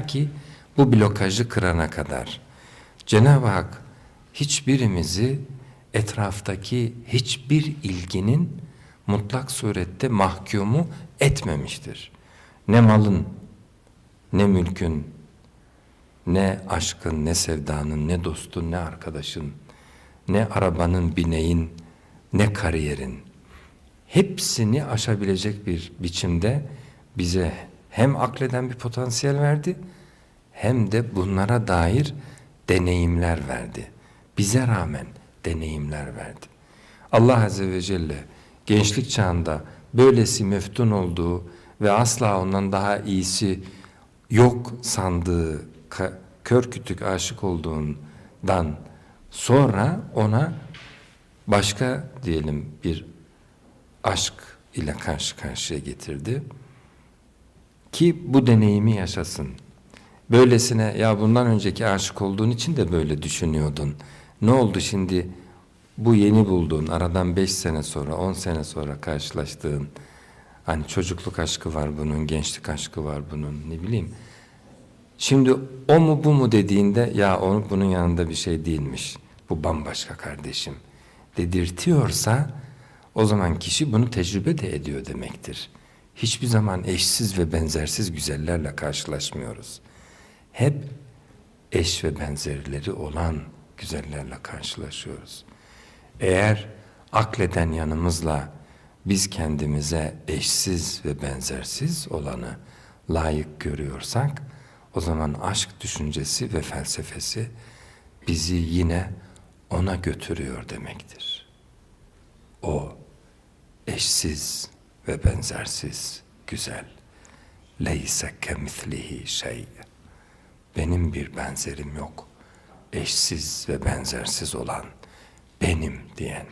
ki bu blokajı kırana kadar Cenab-ı Hak hiçbirimizi etraftaki hiçbir ilginin mutlak surette mahkumu etmemiştir. Ne malın, ne mülkün, ne aşkın, ne sevdanın, ne dostun, ne arkadaşın, ne arabanın, bineğin, ne kariyerin hepsini aşabilecek bir biçimde bize hem akleden bir potansiyel verdi hem de bunlara dair deneyimler verdi. Bize rağmen deneyimler verdi. Allah Azze ve Celle gençlik çağında böylesi meftun olduğu ve asla ondan daha iyisi yok sandığı, kör kütük aşık olduğundan sonra ona başka diyelim bir aşk ile karşı karşıya getirdi. Ki bu deneyimi yaşasın. Böylesine ya bundan önceki aşık olduğun için de böyle düşünüyordun. Ne oldu şimdi bu yeni bulduğun aradan beş sene sonra on sene sonra karşılaştığın hani çocukluk aşkı var bunun gençlik aşkı var bunun ne bileyim. Şimdi o mu bu mu dediğinde ya onu bunun yanında bir şey değilmiş. Bu bambaşka kardeşim dedirtiyorsa o zaman kişi bunu tecrübe de ediyor demektir. Hiçbir zaman eşsiz ve benzersiz güzellerle karşılaşmıyoruz. Hep eş ve benzerleri olan güzellerle karşılaşıyoruz. Eğer akleden yanımızla biz kendimize eşsiz ve benzersiz olanı layık görüyorsak o zaman aşk düşüncesi ve felsefesi bizi yine ona götürüyor demektir. O eşsiz ve benzersiz güzel. Leyse kemithlihi şey. Benim bir benzerim yok. Eşsiz ve benzersiz olan benim diyen